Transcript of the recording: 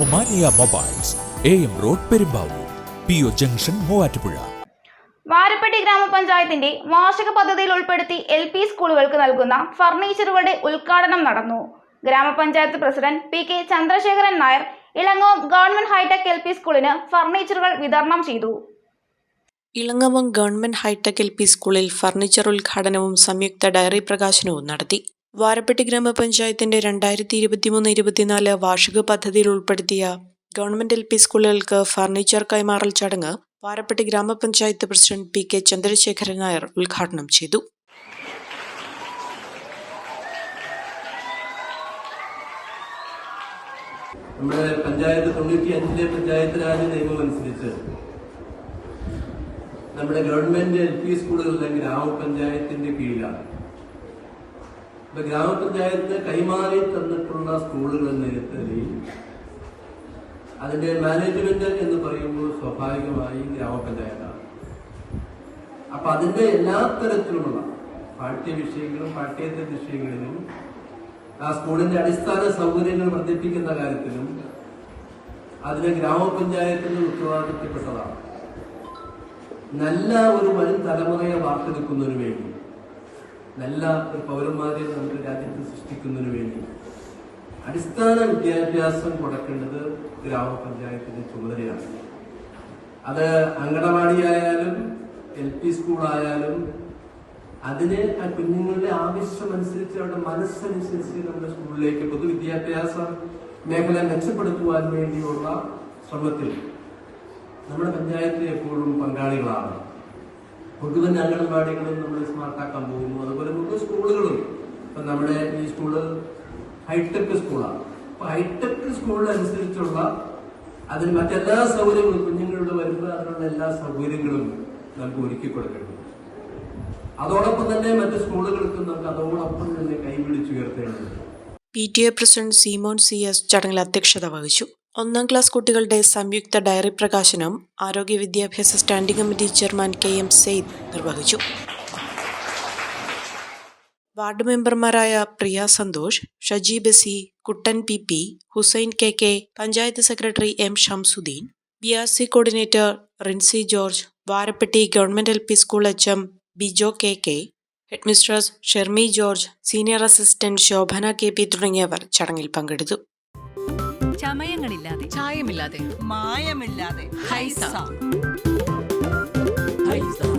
Omania mobiles A M road Perumbavoor P O junction Muvattupuzha. Varappetty ഗ്രാമപഞ്ചായത്തിന്റെ വാർഷിക പദ്ധതിയിൽ ഉൾപ്പെടുത്തി എൽ പി സ്കൂളുകൾക്ക് നൽകുന്ന ഫർണിച്ചറുകളുടെ ഉദ്ഘാടനം നടന്നു. ഗ്രാമപഞ്ചായത്ത് president P K Chandrasekharan Nair Elangom government hitech L P സ്കൂളിന് ഫർണിച്ചറുകൾ വിതരണം ചെയ്തു. Elangavam government hitech L P സ്കൂളിൽ ഫർണിച്ചർ ഉദ്ഘാടനവും സംയുക്ത ഡയറി പ്രകാശനവും നടത്തി. വാരപ്പെട്ടി ഗ്രാമപഞ്ചായത്തിന്റെ രണ്ടായിരത്തി ഇരുപത്തിമൂന്ന് ഇരുപത്തിനാല് വാർഷിക പദ്ധതിയിൽ ഉൾപ്പെടുത്തിയ ഗവൺമെന്റ് എൽ പി സ്കൂളുകൾക്ക് ഫർണിച്ചർ കൈമാറൽ ചടങ്ങ് വാരപ്പെട്ടി ഗ്രാമപഞ്ചായത്ത് president P K Chandrasekharan Nair ഉദ്ഘാടനം ചെയ്തു. നമ്മുടെ പഞ്ചായത്ത് തൊണ്ണൂറ്റി അഞ്ചിലെ പഞ്ചായത്ത് രാജ് നിയമം അനുസരിച്ച് നമ്മുടെ ഗവൺമെന്റ് എൽ പി സ്കൂളുകളിലെ ഗ്രാമപഞ്ചായത്തിന്റെ കീഴിലാണ്. ഇപ്പൊ ഗ്രാമപഞ്ചായത്ത് കൈമാറി തന്നിട്ടുള്ള സ്കൂളുകൾ എന്ന നിലയിൽ അതിന്റെ മാനേജ്മെന്റ് എന്ന് പറയുമ്പോൾ സ്വാഭാവികമായി ഗ്രാമപഞ്ചായത്താണ്. അപ്പൊ അതിന്റെ എല്ലാ തരത്തിലുമുള്ള പാഠ്യ വിഷയങ്ങളും പാഠ്യേതര വിഷയങ്ങളിലും ആ സ്കൂളിന്റെ അടിസ്ഥാന സൗകര്യങ്ങൾ വർദ്ധിപ്പിക്കുന്ന കാര്യത്തിലും അതിന് ഗ്രാമപഞ്ചായത്തിന്റെ ഉത്തരവാദിത്തപ്പെട്ടതാണ്. നല്ല ഒരു വരും തലമുറയെ വാർത്തെടുക്കുന്നതിന് വേണ്ടി. നല്ല ഒരു പൗരന്മാരെ നമ്മുടെ രാജ്യത്ത് സൃഷ്ടിക്കുന്നതിന് വേണ്ടി. അടിസ്ഥാന വിദ്യാഭ്യാസം കൊടുക്കേണ്ടത് ഗ്രാമപഞ്ചായത്തിന്റെ ചുമതലയാണ്. അത് അങ്കണവാടിയായാലും എൽ പി സ്കൂളായാലും അതിന് ആ കുഞ്ഞുങ്ങളുടെ ആവശ്യമനുസരിച്ച് അവരുടെ മനസ്സനുസരിച്ച് നമ്മുടെ സ്കൂളിലേക്ക് പൊതുവിദ്യാഭ്യാസ മേഖല മെച്ചപ്പെടുത്തുവാൻ വേണ്ടിയുള്ള ശ്രമത്തിൽ നമ്മുടെ പഞ്ചായത്ത് എപ്പോഴും പങ്കാളികളാണ്. മുഴുവൻ അംഗനവാടികളും നമ്മൾ സ്മാർട്ടാക്കാൻ പോകുന്നു. അതുപോലെ ഇപ്പൊ നമ്മുടെ ഈ സ്കൂൾ ഹൈടെക് സ്കൂളാണ്. അപ്പൊ ഹൈടെക് സ്കൂളിനനുസരിച്ചുള്ള അതിന് മറ്റെല്ലാ സൗകര്യങ്ങളും കുഞ്ഞുങ്ങളുടെ വരുമ്പോൾ അതിനുള്ള എല്ലാ സൗകര്യങ്ങളും നമുക്ക് ഒരുക്കി കൊടുക്കേണ്ടത് അതോടൊപ്പം തന്നെ മറ്റ് സ്കൂളുകൾക്കും നമുക്ക് അതോടൊപ്പം തന്നെ കൈപിടിച്ചുയർത്തേണ്ടതുണ്ട് P T A president Seemon C S ചടങ്ങിൽ അധ്യക്ഷത വഹിച്ചു. ഒന്നാം ക്ലാസ് കുട്ടികളുടെ സംയുക്ത ഡയറി പ്രകാശനം ആരോഗ്യ വിദ്യാഭ്യാസ standing committee chairman K M Sayed നിർവഹിച്ചു. വാർഡ് മെമ്പർമാരായ Priya Santhosh Shaji Basi Kuttan P P Hussain K K panchayat secretary M Shamsuddin B R C coordinator Rincy George Varappetty government L P school H M Bijo K K headmistress Shermi George senior assistant Shobhana K P തുടങ്ങിയവർ ചടങ്ങിൽ പങ്കെടുത്തു. ചമയങ്ങളില്ലാതെ ചായമില്ലാതെ മായമില്ലാതെ ഹൈസ. ഹൈസ.